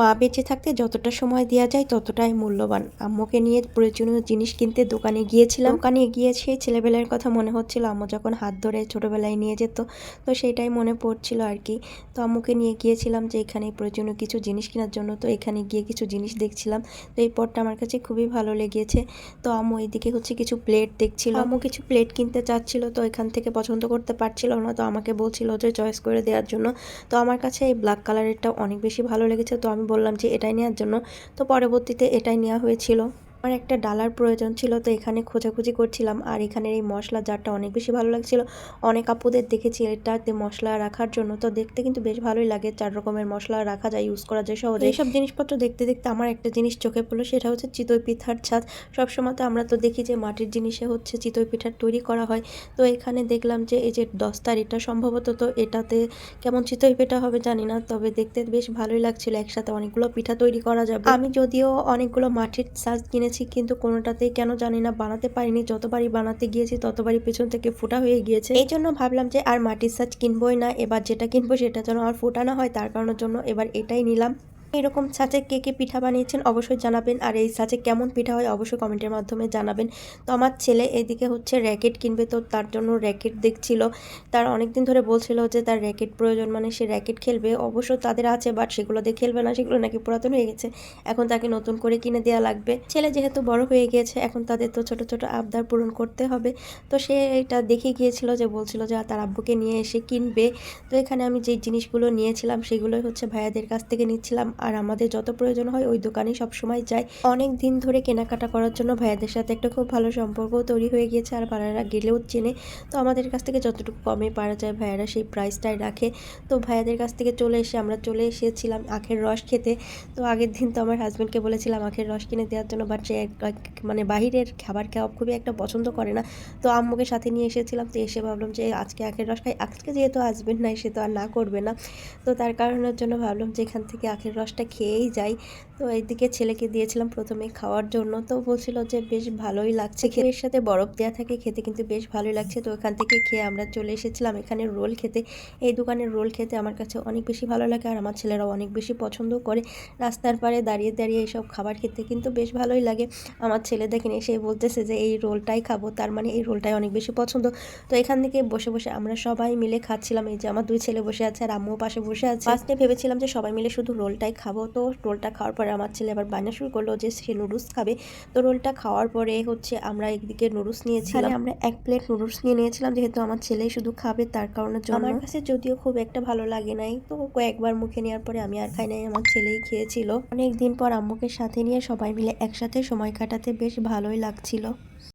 মা বেঁচে থাকতে যতটা সময় দেওয়া যায় ততটাই মূল্যবান। আম্মুকে নিয়ে প্রয়োজনীয় জিনিস কিনতে দোকানে গিয়েছিলাম। দোকানে গিয়ে সেই ছেলেবেলার কথা মনে হচ্ছিল। আম্মু যখন হাত ধরে ছোটোবেলায় নিয়ে যেত, তো সেটাই মনে পড়ছিল আর কি। তো আম্মুকে নিয়ে গিয়েছিলাম যে এখানে প্রয়োজনীয় কিছু জিনিস কেনার জন্য, তো এখানে গিয়ে কিছু জিনিস দেখছিলাম। তো এই পটটা আমার কাছে খুবই ভালো লেগেছে। তো আম্মু এদিকে হচ্ছে কিছু প্লেট দেখছিল। আম্মু কিছু প্লেট কিনতে চাচ্ছিল, তো এখান থেকে পছন্দ করতে পারছিল না। তো আমাকে বলছিল যে চয়েস করে দেওয়ার জন্য। তো আমার কাছে এই ব্ল্যাক কালারেরটা অনেক বেশি ভালো লেগেছে। তো আমি বললাম যে এটাই নেওয়ার জন্য। তো পরবর্তীতে এটাই নেওয়া হয়েছিল। আমার একটা ডালার প্রয়োজন ছিল তো এখানে খোঁজাখুঁজি করছিলাম। আর এখানের এই মশলা জারটা অনেক বেশি ভালো লাগছিল। অনেক আপুদের দেখেছি এটাতে মশলা রাখার জন্য। তো দেখতে কিন্তু বেশ ভালোই লাগে। চার রকমের মশলা রাখা যায় ইউজ করা যায় সহজে। এইসব জিনিসপত্র দেখতে দেখতে আমার একটা জিনিস চোখে পড়ল সেটা হচ্ছে চিতই পিঠার ছাদ। সবসময় তো আমরা তো দেখি যে মাটির জিনিসে হচ্ছে চিতই পিঠার তৈরি করা হয়। তো এখানে দেখলাম যে এই যে দস্তার এটা সম্ভবত তো এটাতে কেমন চিতই পিঠা হবে জানি না তবে দেখতে বেশ ভালোই লাগছিল। একসাথে অনেকগুলো পিঠা তৈরি করা যাবে। আমি যদিও অনেকগুলো মাটির সাজ কিনেছি কিন্তু কোনোটাতেই কেন জানি না বানাতে পারিনি। যতবারই বানাতে গিয়েছি, ততবারই পেছন থেকে ফোটা হয়ে গিয়েছে। এই জন্য ভাবলাম যে আর মাটির সাজ কিনবোই না, এবার যেটা কিনবো সেটা যেন আর ফোটা না হয়, তার কারণের জন্য এবার এটাই নিলাম। এরকম ছাঁচে কে কে পিঠা বানিয়েছেন অবশ্যই জানাবেন। আর এই ছাঁচে কেমন পিঠা হয় অবশ্যই কমেন্টের মাধ্যমে জানাবেন। তো আমার ছেলে এদিকে হচ্ছে র্যাকেট কিনবে, তো তার জন্য র্যাকেট দেখছিল। তার অনেক দিন ধরে বলছিল যে তার র্যাকেট প্রয়োজন মানে সে র্যাকেট খেলবে। অবশ্য তাদের আছে বাট সেগুলো দিয়ে খেলবে না, সেগুলো নাকি পুরাতন হয়ে গেছে। এখন তাকে নতুন করে কিনে দেওয়া লাগবে। ছেলে যেহেতু বড় হয়ে গিয়েছে, এখন তাদের তো ছোট ছোট আবদার পূরণ করতে হবে। তো সে এটা দেখে গিয়েছিল যে বলছিল যে তার আব্বুকে নিয়ে এসে কিনবে। তো এখানে আমি যে জিনিসগুলো নিয়েছিলাম, সেগুলোই হচ্ছে ভাইয়াদের কাছ থেকে নিচ্ছিলাম। আর আমাদের যত প্রয়োজন হয় ওই দোকানেই সবসময় যাই। অনেক দিন ধরে কেনাকাটা করার জন্য ভাইয়াদের সাথে একটা খুব ভালো সম্পর্ক তৈরি হয়ে গিয়েছে আর ভাইয়ারা গেলেও চেনে। তো আমাদের কাছ থেকে যতটুকু কমে পারা যায় ভাইয়ারা সেই প্রাইসটাই রাখে। তো ভাইয়াদের কাছ থেকে চলে এসে আমরা চলে এসেছিলাম আখের রস খেতে। তো আগের দিন তো আমার হাজব্যান্ডকে বলেছিলাম আখের রস কিনে দেওয়ার জন্য বাট সে মানে বাহিরের খাবার খাওয়া খুবই একটা পছন্দ করে না। তো আম্মুকে সাথে নিয়ে এসেছিলাম। তো এসে ভাবলাম যে আজকে আখের রস খাই। আজকে যেহেতু হাজব্যান্ড নাই সে তো আর না করবে না। তো তার কারণের জন্য ভাবলাম যে এখান থেকে আখের রসটা খেয়েই যাই তো এইদিকে ছেলেকে দিয়েছিলাম প্রথমে খাওয়ার জন্য। তো বলছিল যে, বেশ ভালোই লাগছে এর সাথে বরফ দেওয়া থাকে খেতে, কিন্তু বেশ ভালোই লাগছে। তো এখান থেকে খেয়ে আমরা চলে এসেছিলাম এখানে রোল খেতে। এই দোকানের রোল খেতে আমার কাছে অনেক বেশি ভালো লাগে আর আমার ছেলেরাও অনেক বেশি পছন্দ করে। রাস্তার পাড়ে দাঁড়িয়ে দাঁড়িয়ে এইসব খাবার খেতে কিন্তু বেশ ভালোই লাগে। আমার ছেলে দেখেন এসে বলতেছে যে, এই রোলটাই খাব। তার মানে এই রোলটাই অনেক বেশি পছন্দ। তো এখান থেকে বসে বসে আমরা সবাই মিলে খাচ্ছিলাম। এই যে আমার দুই ছেলে বসে আছে আর আম্মু পাশে বসে আছে। ফার্স্টে ভেবেছিলাম যে, সবাই মিলে শুধু রোলটাই খাব। তো রোলটা খাওয়ার পরে আমার ছেলে আবার বায়না শুরু করল যে সে নুডলস খাবে। তো রোলটা খাওয়ার পরে হচ্ছে আমরা একদিকে নুডলস নিয়েছিলাম। আমরা এক প্লেট নুডলস নিয়ে নিয়েছিলাম যেহেতু আমার ছেলেই শুধু খাবে তার কারণে আমার কাছে যদিও খুব একটা ভালো লাগে নাই তো কয়েকবার মুখে নেওয়ার পরে আমি আর খাই নাই আমার ছেলেই খেয়েছিল। অনেক দিন পর আম্মুকে সাথে নিয়ে সবাই মিলে একসাথে সময় কাটাতে বেশ ভালোই লাগছিল।